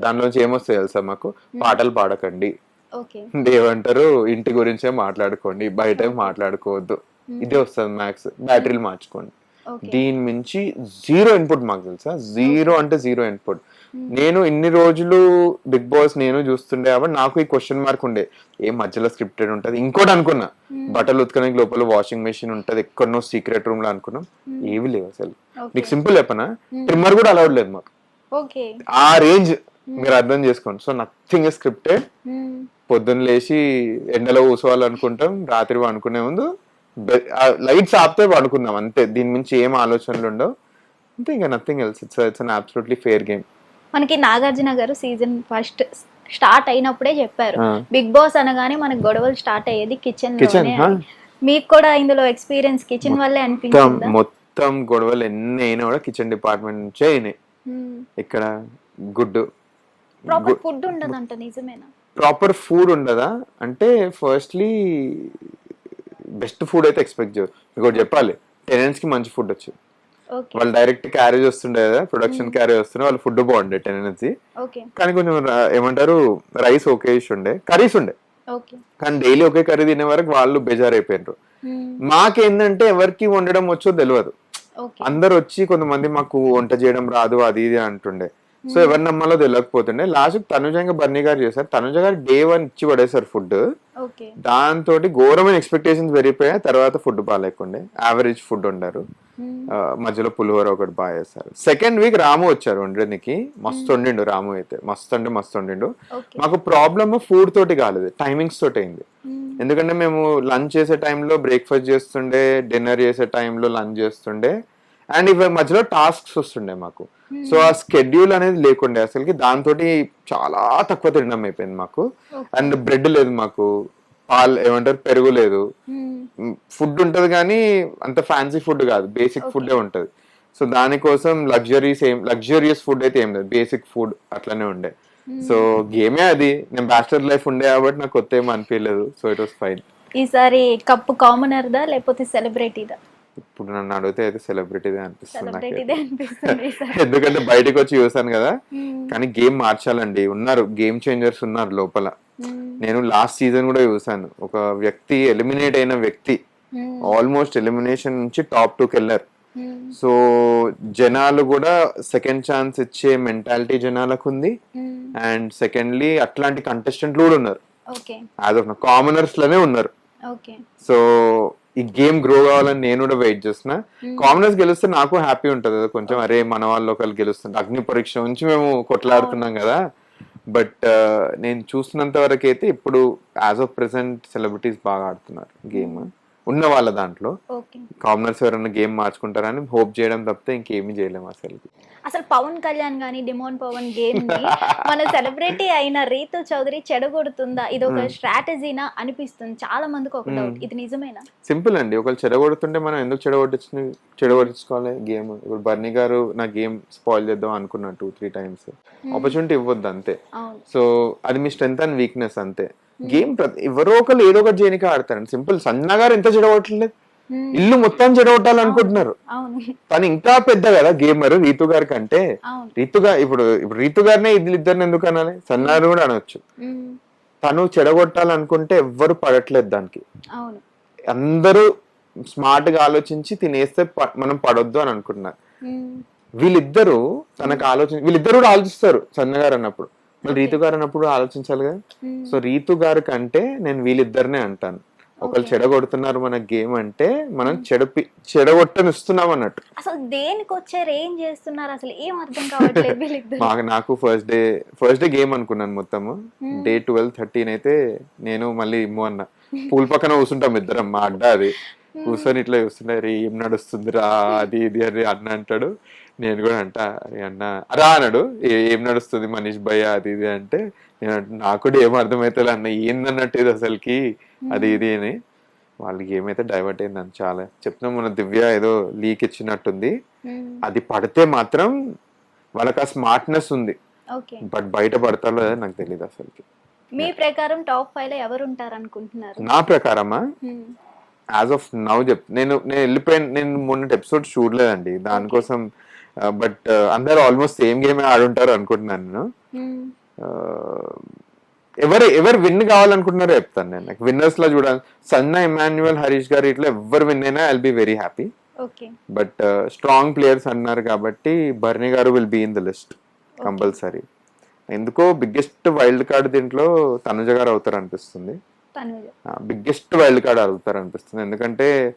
దానిలోంచి ఏమొస్తాయి తెలుసా మాకు? పాటలు పాడకండి. ఏమంటారు ఇంటి గురించే మాట్లాడుకోండి బయట మాట్లాడుకోవద్దు. ఇదే వస్తుంది మ్యాక్స్ బ్యాటరీలు మార్చుకోండి. దీని మించి జీరో ఇన్పుట్ మాకు తెలుసా? జీరో అంటే జీరో ఇన్పుట్. నేను ఇన్ని రోజులు బిగ్ బాస్ నేను చూస్తుండే కాబట్టి నాకు ఈ క్వశ్చన్ మార్క్ ఉండే. ఏ మధ్యలో స్క్రిప్టెడ్ ఉంటది? ఇంకోటి అనుకున్నా. బట్టలు ఉతకడానికి లోపల వాషింగ్ మెషిన్ ఉంటది. ఎక్కడనో సీక్రెట్ రూమ్లో అనుకున్నాం. ఏవి లేవు అసలు. నీకు సింపుల్ చెప్పనా? ట్రిమ్మర్ కూడా అలౌడ్ లేదు మాకు. ఓకే. ఆ రేంజ్ మీరు అర్థం చేసుకోండి. సో నథింగ్ స్క్రిప్టెడ్ పొద్దున్న లేచి ఎండలో కూర్చోవాలనుకుంటాం రాత్రి పడుకునే ముందు లైట్స్ ఆపితే పడుకుందాం అంతే. దీని మించి ఏం ఆలోచనలు ఉండవు. అంతే ఇంకా nothing else it's it's an absolutely fair game మనకి నాగార్జున గారు సీజన్ ఫస్ట్ స్టార్ట్ అయినప్పుడే చెప్పారు. బిగ్ బాస్ అనగానే మనకు గొడవలు స్టార్ట్ అయ్యేది కిచెన్. అని. మీకు కూడా ఇందులో ఎక్స్పీరియన్స్ కిచెన్ వల్లే అనిపించిందా? మొత్తం గొడవలు ఎన్ని అయినా కూడా కిచెన్ డిపార్ట్మెంట్ నుంచే అయినాయి. ఇక్కడ గుడ్డు ప్రాపర్ ఫుడ్ ఉండదంట నిజమేనా? ప్రాపర్ ఫుడ్ ఉండదా? అంటే ఫస్ట్లీ బెస్ట్ ఫుడ్ అయితే ఎక్స్పెక్ట్ చేయరు. మీకు చెప్పాలి టెనెంట్స్కి మంచి ఫుడ్ వచ్చింది ఓకే వాళ్ళు డైరెక్ట్ క్యారేజ్ వస్తుండే కదా ప్రొడక్షన్ క్యారేజ్ వస్తుండే వాళ్ళు ఫుడ్ బాగుండే టెనెన్స్ ఓకే కానీ కొంచెం ఏమంటారు రైస్ ఒకే ఉండే కర్రీస్ ఉండే. ఓకే కానీ డైలీ ఒకే కర్రీ తినే వరకు వాళ్ళు బెజార్ అయిపోయినారు మాకేందంటే ఎవరికి వండడం వచ్చో తెలియదు ఓకే అందరు వచ్చి కొంతమంది మాకు వంట చేయడం రాదు అది ఇది అంటుండే. సో ఎవరి నమ్మాలో తెలియకపోతుండే. లాస్ట్ తనుజంగా బర్నీ గారు చేశారు. తనుజ గారు డే వన్ ఇచ్చి పడేశారు ఫుడ్ దాంతో ఘోరమైన ఎక్స్పెక్టేషన్స్ పెరిగిపోయాయి. తర్వాత ఫుడ్ బాగాలేకుండే. యావరేజ్ ఫుడ్ వండారు. ఆ, మధ్యలో పులిహోర ఒకటి బాగా చేస్తారు సెకండ్ వీక్ రాము వచ్చారు వండడానికి. మస్తు వండిండు రాము అయితే. మస్తు అంటే మస్తు వండిండు. మాకు ప్రాబ్లమ్ ఫుడ్ తోటి కాలేదు. టైమింగ్స్ తోటి అయింది. ఎందుకంటే మేము లంచ్ చేసే టైంలో బ్రేక్ఫాస్ట్ చేస్తుండే డిన్నర్ చేసే టైంలో లంచ్ చేస్తుండే. అండ్ ఇవి మధ్యలో టాస్క్స్ వస్తుండే మాకు. సో ఆ స్కెడ్యూల్ అనేది లేకుండే అసలుకి దాంతో చాలా తక్కువ తినడం అయిపోయింది మాకు. అండ్ బ్రెడ్ లేదు మాకు. పాలు ఏమంటారు? పెరుగు లేదు. ఫుడ్ ఉంటది కానీ అంత ఫ్యాన్సీ ఫుడ్ కాదు. బేసిక్ ఫుడ్ ఉంటది. సో దానికోసం లగ్జరీస్ ఏం లగ్జరియస్ ఫుడ్ అయితే ఏం లేదు. బేసిక్ ఫుడ్ అట్లనే ఉండే. సో గేమే అది. నేను బ్యాచిలర్ లైఫ్ ఉండే కాబట్టి నాకు కొత్త ఏం అనిపించలేదు. సో ఇట్ వాస్ ఫైన్ ఈసారి కప్పు కామనర్దా లేకపోతే సెలబ్రిటీదా ఇప్పుడు నన్ను అడిగితే అయితే సెలబ్రిటీదే అనిపిస్తుంది ఎందుకంటే బయటకు వచ్చి చూసాను కదా కానీ గేమ్ మార్చాలండి. ఉన్నారు గేమ్ చేంజర్స్ ఉన్నారు లోపల. నేను లాస్ట్ సీజన్ కూడా చూసాను ఒక వ్యక్తి ఎలిమినేట్ అయిన వ్యక్తి ఆల్మోస్ట్ ఎలిమినేషన్ నుంచి టాప్ టూకి వెళ్ళారు. సో జనాలు కూడా సెకండ్ ఛాన్స్ ఇచ్చే మెంటాలిటీ జనాలకు ఉంది. అండ్ సెకండ్లీ అట్లాంటి కంటెస్టెంట్లు కూడా ఉన్నారు. కామనర్స్లోనే ఉన్నారు. సో ఈ గేమ్ గ్రో కావాలని నేను కూడా వెయిట్ చేస్తున్నా. కామనర్స్ గెలిస్తే నాకు హ్యాపీ ఉంటది కదా కొంచెం. అరే మన వాళ్ళు ఒకళ్ళు గెలుస్తుంది అగ్ని పరీక్ష నుంచి మేము కొట్లాడుతున్నాం కదా. బట్ నేను చూస్తున్నంత వరకు అయితే ఇప్పుడు యాజ్ ఆఫ్ ప్రెసెంట్ సెలబ్రిటీస్ బాగా ఆడుతున్నారు గేమ్. ఉన్న వాళ్ళ దాంట్లో. కామనర్స్ ఎవరైనా గేమ్ మార్చుకుంటారని హోప్ చేయడం తప్పితే ఇంకేమీ చేయలేము అసలు అసలు పవన్ కళ్యాణ్ గాని డిమోన్ పవన్ గేమ్ మన సెలబ్రిటీ అయిన రీతు చౌదరి చెడగొడుతుందా? ఇది ఒక స్ట్రాటజీనా అనిపిస్తుంది. చాలా మందికి ఒక డౌట్. ఇది నిజమేనా? సింపుల్ అండి. ఒకళ్ళు చెడగొడుతుంటే మనం ఎందుకు చెడగొట్టించు చెడగొట్టించుకోవాలి గేమ్? ఇప్పుడు బర్నీ గారు నా గేమ్ స్పాయిల్ చేద్దాం అనుకున్నా టూ త్రీ టైమ్స్. ఆపర్చునిటీ ఇవ్వద్దు అంతే. సో అది మీ స్ట్రెంత్ అండ్ వీక్నెస్ అంతే. గేమ్ ఎవరో ఒకరు ఏదో ఒకటి చేయడానికి ఆడతారండి సింపుల్ సన్న గారు ఎంత చెడగొట్టలేదు Hmm. ఇల్లు మొత్తం చెడగొట్టాలనుకుంటున్నారు తను ఇంకా పెద్ద కదా గేమర్ రీతు గారి కంటే. రీతు గారు ఇప్పుడు ఇప్పుడు రీతు గారినే ఇద్దరు ఇద్దరిని ఎందుకు అనాలి? సన్నారు కూడా అనొచ్చు. ఉమ్, తను చెడగొట్టాలనుకుంటే ఎవ్వరు పడట్లేదు దానికి. అందరూ స్మార్ట్గా ఆలోచించి తినేస్తే మనం పడొద్దు అని అనుకుంటున్నారు. వీళ్ళిద్దరూ తనకు ఆలోచన వీళ్ళిద్దరు కూడా ఆలోచిస్తారు సన్నగారు అన్నప్పుడు. మళ్ళీ రీతు గారు అన్నప్పుడు ఆలోచించాలి కదా ఉమ్, సో రీతు గారి కంటే నేను వీళ్ళిద్దరినే అంటాను. ఒకళ్ళు చెడగొడుతున్నారు మన గేమ్ అంటే మనం చెడపి చెడగొట్టనిస్తున్నాం అన్నట్టు. అసలు దేనికి వచ్చారు ఏం చేస్తున్నారు? అసలు ఏం అర్థం కావట్లేదు మాకు నాకు first day first day game అనుకున్నాను మొత్తము. డే ట్వెల్వ్ థర్టీన్ అయితే నేను మళ్ళీ ఇమ్ము అన్న. పూల్ పక్కన కూర్చుంటాం ఇద్దరం మా అడ్డ అది. కూర్చొని ఇట్లా చూస్తుంటే "అరే, ఏం నడుస్తుందిరా? అది ఇది అని అన్న అంటాడు. నేను కూడా అంట అరే అన్న రా అన్నాడు. "ఏ- నడుస్తుంది మనీష్ భయ్య? అది ఇది అంటే నేను నాకు కూడా ఏం అర్థమైతే అన్న ఏందన్నట్టు ఇది అసలుకి? అది ఇది అని. వాళ్ళకి ఏమైతే డైవర్ట్ అయిందని చాలా. చెప్తున్నాం మన దివ్య ఏదో లీక్ ఇచ్చినట్టుంది. అది పడితే మాత్రం వాళ్ళకి ఆ స్మార్ట్నెస్ ఉంది. బట్ బయట పడతారో లేదో నాకు తెలియదు అసలుకి. మీ ప్రకారం టాప్ ఫైవ్లో ఎవరు ఉంటారు అనుకుంటున్నారు నా ప్రకారమా? యాజ్ ఆఫ్ నౌ చెప్ నేను నేను వెళ్ళిపోయిన నేను మొన్నటి ఎపిసోడ్ చూడలేదండి. దానికోసం బట్ అందరు ఆల్మోస్ట్ సేమ్ గేమ్ ఆడుంటారు అనుకుంటున్నాను నేను. మ్మ్. Uh, ఎవరు ఎవరు విన్ కావాలనుకుంటున్నారో చెప్తాను నేను. నాకు విన్నర్స్లో చూడాలి. సన్న ఇమాన్యువల్ హరీష్ గారు ఇట్లా ఎవరు విన్ అయినా I'll be very happy but strong players అన్నారు కాబట్టి బర్నీ garu will be in the list compulsory. ఎందుకో బిగ్గెస్ట్ వైల్డ్ కార్డ్ దీంట్లో తనుజ గారు అవుతారు అనిపిస్తుంది. బిగ్గెస్ట్ వైల్డ్ కార్డ్ అవుతారు అనిపిస్తుంది ఎందుకంటే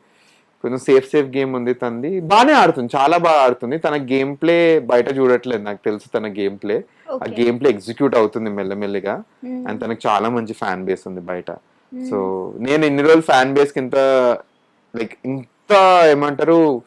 కొంచెం సేఫ్ సేఫ్ గేమ్ ఉంది తనది. బాగానే ఆడుతుంది. చాలా బాగా ఆడుతుంది. తన గేమ్ ప్లే బయట చూడట్లేదు. నాకు తెలుసు తన గేమ్ ప్లే ఆ గేమ్ ప్లే ఎగ్జిక్యూట్ అవుతుంది మెల్లమెల్లిగా. మ్మ్. అండ్ తనకు చాలా మంచి ఫ్యాన్ బేస్ ఉంది బయట. సో నేను ఇన్ని రోజులు ఫ్యాన్ బేస్కి ఇంత లైక్ ఇంత ఏమంటారు